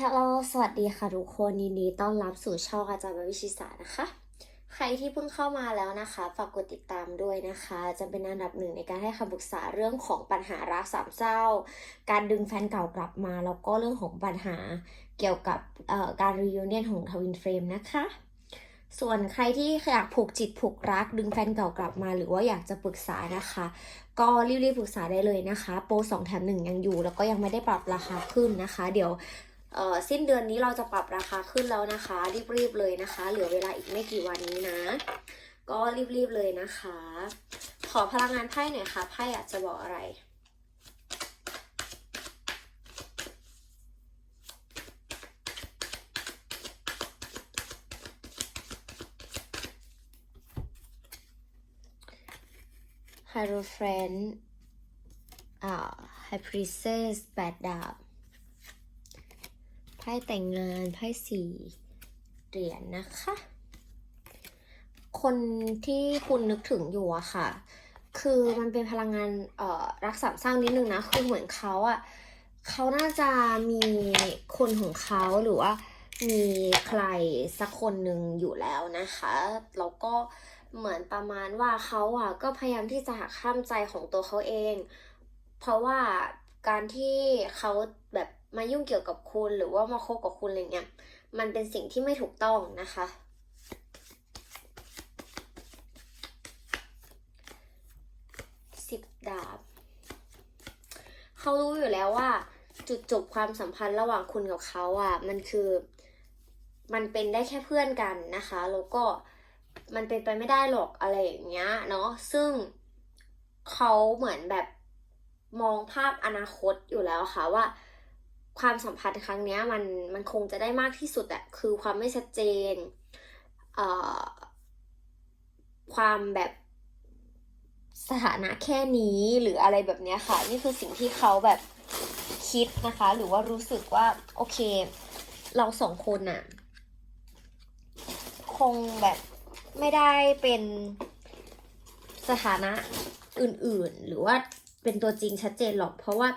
ฮัลโหลสวัสดีค่ะทุกคนยินดีต้อนรับสู่ช่องอาจารย์วิชิสานะคะ ใครที่เพิ่งเข้ามาแล้วนะคะ ฝากกดติดตามด้วยนะคะ จะเป็นอันดับหนึ่งในการให้คำปรึกษาเรื่องของปัญหารักสามเศร้า การดึงแฟนเก่ากลับมา แล้วก็เรื่องของปัญหาเกี่ยวกับการรีวิวเนียนของทวินเฟรมนะคะ ส่วนใครที่อยากผูกจิตผูกรัก ดึงแฟนเก่ากลับมา หรือว่าอยากจะปรึกษานะคะ ก็รีบๆปรึกษาได้เลยนะคะ โปร2แถม1ยังอยู่ แล้วก็ยังไม่ได้ปรับราคาขึ้นนะคะ เดี๋ยว สิ้นเดือนนี้เราจะปรับราคาขึ้นแล้วนะคะ รีบๆเลยนะคะ เหลือเวลาอีกไม่กี่วันนี้นะ ก็รีบๆเลยนะคะ ขอพลังงานไพ่หน่อยค่ะไพ่อยากจะบอกอะไร h e r o f r i e n d อ่า High Priestess แปดดาบ ไพ่แต่งงานไพ่สี่เหรียญนะคะ คนที่คุณนึกถึงอยู่อะค่ะ คือมันเป็นพลังงานเอ่อรักสามเศร้านิดนึงนะ คือเหมือนเขาอะเขาน่าจะมีคนของเขาหรือว่ามีใครสักคนหนึ่งอยู่แล้วนะคะ แล้วก็เหมือนประมาณว่าเขาอะก็พยายามที่จะหักห้ามใจของตัวเขาเอง เพราะว่าการที่เขาแบบ มายุ่งเกี่ยวกับคุณหรือว่ามาคบกับคุณอะไรเงี้ยมันเป็นสิ่งที่ไม่ถูกต้องนะคะ สิบดาบ เขารู้อยู่แล้วว่า จุดจบความสัมพันธ์ระหว่างคุณกับเขาอะ มันคือ มันเป็นได้แค่เพื่อนกันนะคะ แล้วก็มันเป็นไปไม่ได้หรอกอะไรอย่างเงี้ยเนาะ ซึ่งเขาเหมือนแบบมองภาพอนาคตอยู่แล้วค่ะว่า ความสัมพันธ์ครั้งนี้มันมันคงจะได้มากที่สุดอะคือความไม่ชัดเจนเอ่อความแบบสถานะแค่นี้หรืออะไรแบบนี้ค่ะ นี่คือสิ่งที่เขาแบบคิดนะคะ หรือว่ารู้สึกว่าโอเค เราสองคนน่ะคงแบบไม่ได้เป็นสถานะอื่นๆ หรือว่าเป็นตัวจริงชัดเจนหรอกเพราะว่า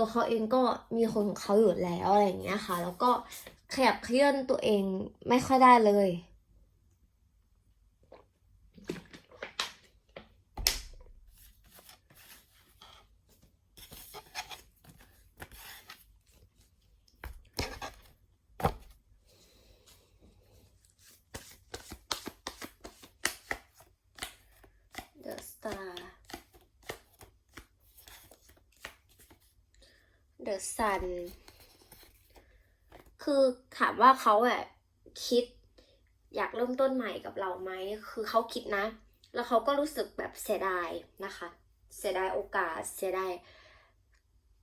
ตัวเขาเองก็มีคนของเขาอยู่แล้วอะไรอย่างเงี้ยค่ะ แล้วก็ขยับเคลื่อนตัวเองไม่ค่อยได้เลย The Star The Sun คือถามว่าเขาแอะคิด อยากเริ่มต้นใหม่กับเราไหม คือเขาคิดนะ แล้วเขาก็รู้สึกแบบเสียดายนะคะ เสียดายโอกาส เสียดาย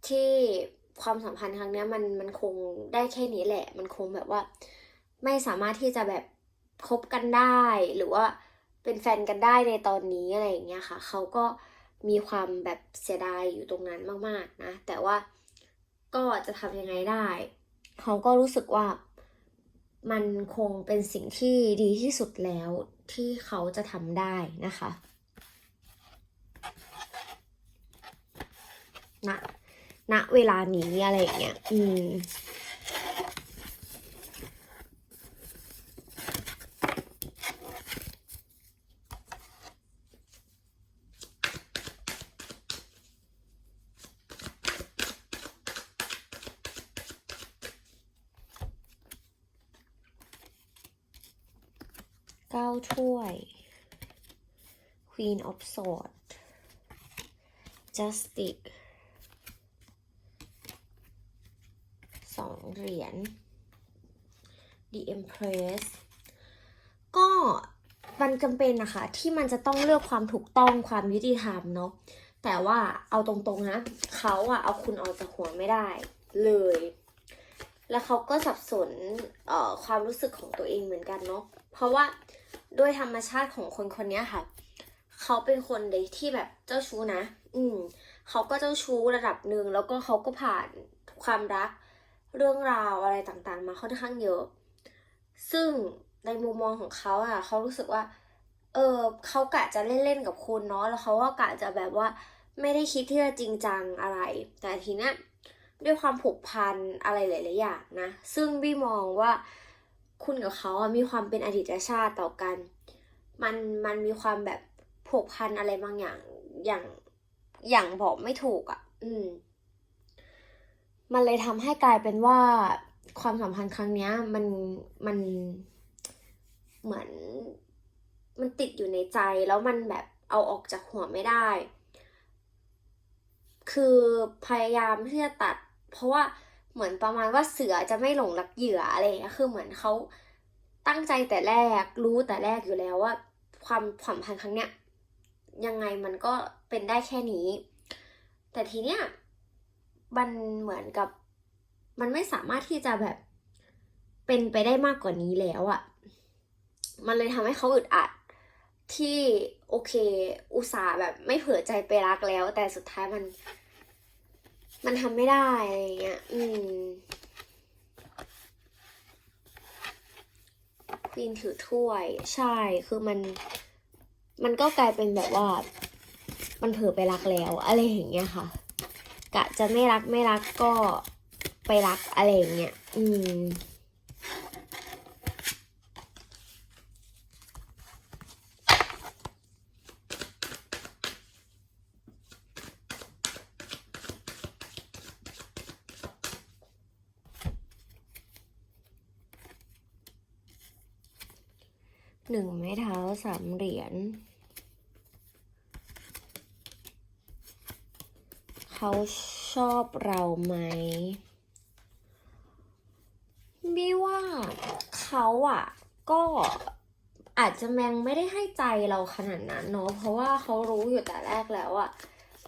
ที่ความสัมพันธ์ครั้งนี้มันมันคงได้แค่นี้แหละ มันคงแบบว่า ไม่สามารถที่จะแบบคบกันได้หรือว่าเป็นแฟนกันได้ในตอนนี้อะไรอย่างเงี้ยค่ะ เขาก็มีความแบบเสียดายอยู่ตรงนั้นมากๆนะ แต่ว่า ก็จะทำยังไงได้เขาก็รู้สึกว่ามันคงเป็นสิ่งที่ดีที่สุดแล้วที่เขาจะทำได้นะคะณณเวลานี้อะไรอย่างเงี้ย อืม ถ้วย Queen of Swords Justice สองเหรียญ The Empress ก็มันจำเป็นนะคะ ที่มันจะต้องเลือกความถูกต้องความยุติธรรมเนาะแต่ว่าเอาตรงๆนะเขาอะเอาคุณออกจากหัวไม่ได้เลย แล้วเขาก็สับสนความรู้สึกของตัวเองเหมือนกันเนาะเพราะว่า ด้วยธรรมชาติของคนคนนี้ค่ะ เขาเป็นคนเลยที่แบบเจ้าชู้นะ อืม เขาก็เจ้าชู้ระดับหนึ่งแล้วก็เขาก็ผ่านความรักเรื่องราวอะไรต่างๆ มาค่อนข้างเยอะ ซึ่งในมุมมองของเขาอะเขารู้สึกว่า เออเขากะจะเล่นๆกับคุณเนาะ แล้วเขาก็กะจะแบบว่าไม่ได้คิดที่จะจริงจังอะไร แต่ทีเนี้ยด้วยความผูกพันอะไรหลายๆอย่างนะ ซึ่งบี้มองว่า คุณกับเขาอะมีความเป็นอดีตชาติต่อกัน มันมันมีความแบบผูกพันอะไรบางอย่างอย่างอย่างบอกไม่ถูกอะ่ะ อืม มันเลยทำให้กลายเป็นว่าความสัมพันธ์ครั้งเนี้ย มันมันเหมือน มันติดอยู่ในใจแล้วมันแบบเอาออกจากหัวไม่ได้ คือพยายามที่จะตัด เพราะว่า เหมือนประมาณว่าเสือจะไม่หลงรักเหยื่ออะไรอย่างเงี้ยคือเหมือนเขาตั้งใจแต่แรกรู้แต่แรกอยู่แล้วว่า ความสัมพันครั้งเนี้ยยังไงมันก็เป็นได้แค่นี้ แต่ทีเนี้ยมันเหมือนกับ มันไม่สามารถที่จะแบบเป็นไปได้มากกว่านี้แล้วอะ่ะ มันเลยทำให้เขาอึดอัดที่โอเค อุตส่าห์แบบไม่เผื่อใจไปรักแล้ว แต่สุดท้ายมัน มันทำไม่ได้อะไรเงี้ย อืมควีนถือถ้วย ใช่ คือมัน มันก็กลายเป็นแบบว่า มันเผลอไปรักแล้ว อะไรอย่างเงี้ยค่ะ กะจะไม่รักไม่รักก็ไปรักอะไรอย่างเงี้ย อืม หนึ่งไม้เท้าสามเหรียญเขาชอบเราไหมบี้ว่าเขาอะ ก็อาจจะแมงไม่ได้ให้ใจเราขนาดนั้นเนาะเพราะว่าเขารู้อยู่แต่แรกแล้วอะ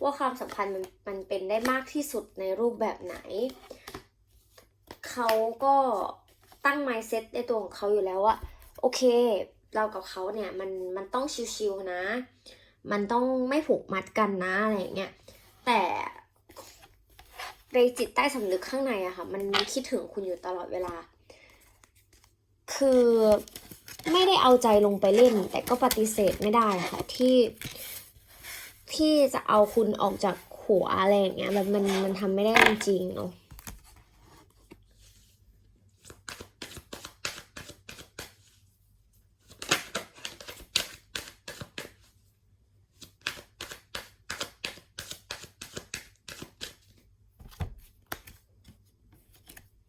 ว่าความสัมพันธ์มันมันเป็นได้มากที่สุดในรูปแบบไหน เขาก็ตั้ง mindset ในตัวของเขาอยู่แล้วว่าโอเค เรากับเขาเนี่ยมันมันต้องชิวๆนะ มันต้องไม่ผูกมัดกันนะอะไรอย่างเงี้ยแต่ในจิตใต้สำนึกข้างในอะค่ะ มันมีคิดถึงคุณอยู่ตลอดเวลา คือไม่ได้เอาใจลงไปเล่น แต่ก็ปฏิเสธไม่ได้ค่ะที่ที่จะเอาคุณออกจากหัวอะไรอย่างเงี้ยแบบมันมันทำไม่ได้จริงๆเนาะ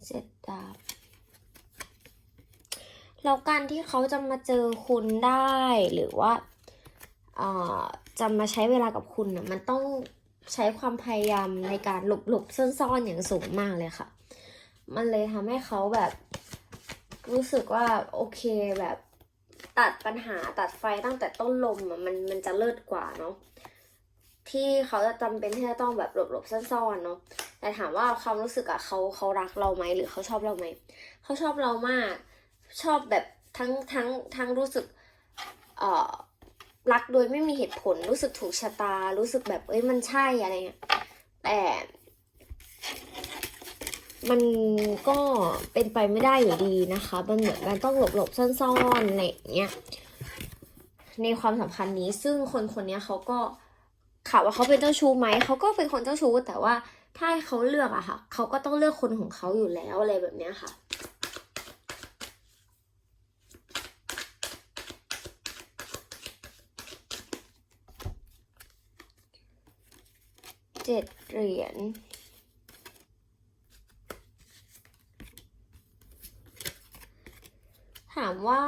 เจ็ดดาบแล้วการที่เขาจะมาเจอคุณได้หรือว่าจะมาใช้เวลากับคุณน่ะมันต้องใช้ความพยายามในการหลบหลบซ่อนๆอย่างสูงมากเลยค่ะ มันเลยทำให้เขาแบบรู้สึกว่าโอเคแบบตัดปัญหาตัดไฟตั้งแต่ต้นลมมันมันจะเลิศกว่าเนาะที่เขาจะจำเป็นที่จะต้องแบบหลบหลบซ่อนๆเนาะ แต่ถามว่าความรู้สึกอะเขาเขารักเราไหมหรือเขาชอบเราไหมเขาชอบเรามาก ชอบแบบทั้งทั้งทั้งรู้สึกเอ่อรักโดยไม่มีเหตุผลรู้สึกถูกชะตา รู้สึกแบบเอ้ยมันใช่อะไรเงี้ยแต่มันก็เป็นไปไม่ได้อยู่ดีนะคะ มันเหมือนกันต้องหลบหลบซ่อนๆอะไรเงี้ย ในความสัมพันธ์นี้ ซึ่งคนคนนี้เขาก็ข่าวว่าเขาเป็นเจ้าชู้ไหม เขาก็เป็นคนเจ้าชู้แต่ว่า ถ้าให้เขาเลือกอะค่ะ เขาก็ต้องเลือกคนของเขาอยู่แล้วอะไรแบบเนี้ยค่ะเจ็ดเหรียญถามว่า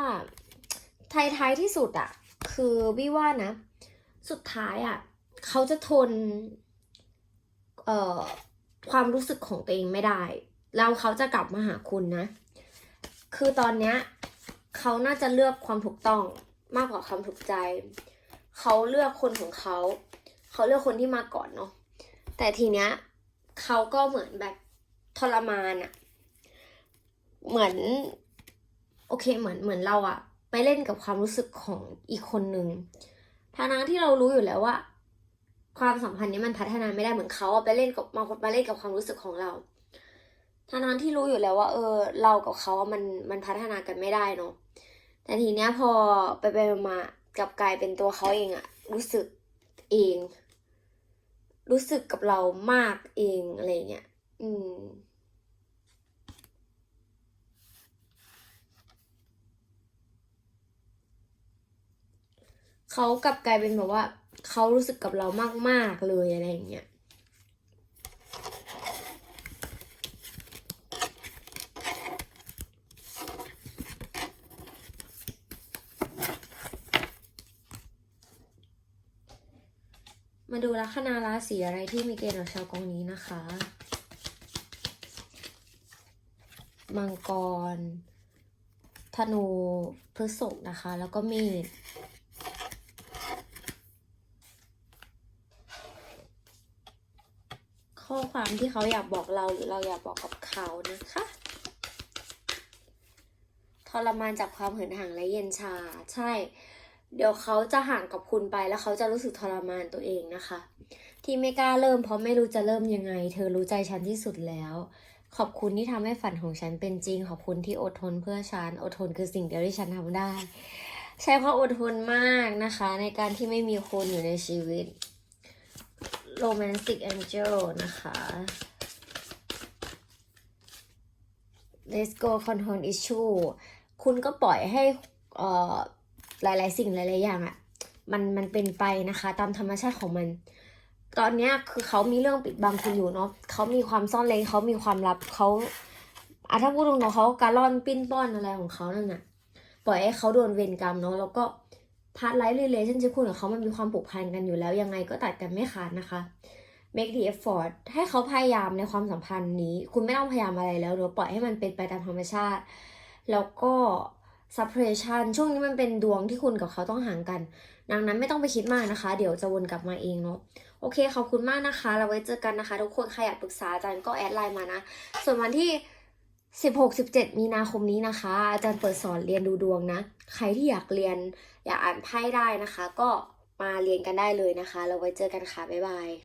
ท้ายๆที่สุดอะคือวี่ว่านะ สุดท้ายอะเขาจะทน ความรู้สึกของตัวเองไม่ได้ แล้วเขาจะกลับมาหาคุณนะ คือตอนเนี้ยเขาน่าจะเลือกความถูกต้องมากกว่าความถูกใจ เขาเลือกคนของเขา เขาเลือกคนที่มาก่อนเนาะ แต่ทีเนี้ยเขาก็เหมือนแบบทรมานอะเหมือน โอเคเหมือนเหมือนเราอะไปเล่นกับความรู้สึกของอีกคนนึงทางนั้นที่เรารู้อยู่แล้วว่า ความสัมพันธ์นี้มันพัฒนาไม่ได้เหมือนเขาไปเล่นกับมามาเล่นกับความรู้สึกของเราทางนั้นที่รู้อยู่แล้วว่า เออ เรากับเขามันมันพัฒนากันไม่ได้เนาะแต่ทีเนี้ยพอไปไปมากับกลายเป็นตัวเขาเองอะรู้สึกเอง รู้สึกกับเรามากเองอะไรเงี้ยอืมเขากลับกลายเป็นแบบว่า เขารู้สึกกับเรามาก ๆ เลยอะไรอย่างเงี้ยมาดูลัคนาราศีอะไรที่มีเกณฑ์ของชาวกองนี้นะคะ มังกร ธนู พฤษภนะคะ แล้วก็เมษ ข้อความที่เขาอยากบอกเราหรือเราอยากบอกกับเขานะคะทรมานจากความเหินห่างและเย็นชา ใช่ เดี๋ยวเขาจะห่างกับคุณไปแล้วเขาจะรู้สึกทรมานตัวเองนะคะ ที่ไม่กล้าเริ่มเพราะไม่รู้จะเริ่มยังไง เธอรู้ใจฉันที่สุดแล้ว ขอบคุณที่ทำให้ฝันของฉันเป็นจริง ขอบคุณที่อดทนเพื่อฉัน อดทนคือสิ่งเดียวที่ฉันทำได้ ใช้ความอดทนมากนะคะ ในการที่ไม่มีคนอยู่ในชีวิต Romantic Angel นะคะ Let's go control issue คุณก็ปล่อยให้อ่อหลาย ๆ สิ่งหลาย ๆ อย่างอะ่ะมันมันเป็นไปนะคะ ตามธรรมชาติของมัน ตอนเนี้ยคือเขามีเรื่องปิดบังคุณอยู่เนาะเขามีความซ่อนเร้นเขามีความลับเขาอะถ้าพูดตรงๆเขาการล่อนปิ้นป้อนอะไรของเขานั่นน่ะ ปล่อยให้เขาโดนเวรกรรมเนาะแล้วก็ พาร์ทไลฟ์เรเลชั่นชิพคุณกับเขามันมีความผูกพันกันอยู่แล้ว ยังไงก็ตัดกันไม่ขาดนะคะ make the effort ให้เขาพยายามในความสัมพันธ์นี้ คุณไม่ต้องพยายามอะไรแล้วเดี๋ยวปล่อยให้มันเป็นไปตามธรรมชาติ แล้วก็ separation ช่วงนี้มันเป็นดวงที่คุณกับเขาต้องห่างกัน ดังนั้นไม่ต้องไปคิดมากนะคะ เดี๋ยวจะวนกลับมาเองเนาะโอเค ขอบคุณมากนะคะ เราไว้เจอกันนะคะ ทุกคนใครอยากปรึกษาอาจารย์ก็แอดไลน์มานะ ส่วนวันที่ 16-17 มีนาคมนี้นะคะ อาจารย์เปิดสอนเรียนดูดวงนะ ใครที่อยากเรียน อยากอ่านไพ่ได้นะคะ ก็มาเรียนกันได้เลยนะคะ เราไว้เจอกันค่ะ บ๊ายบาย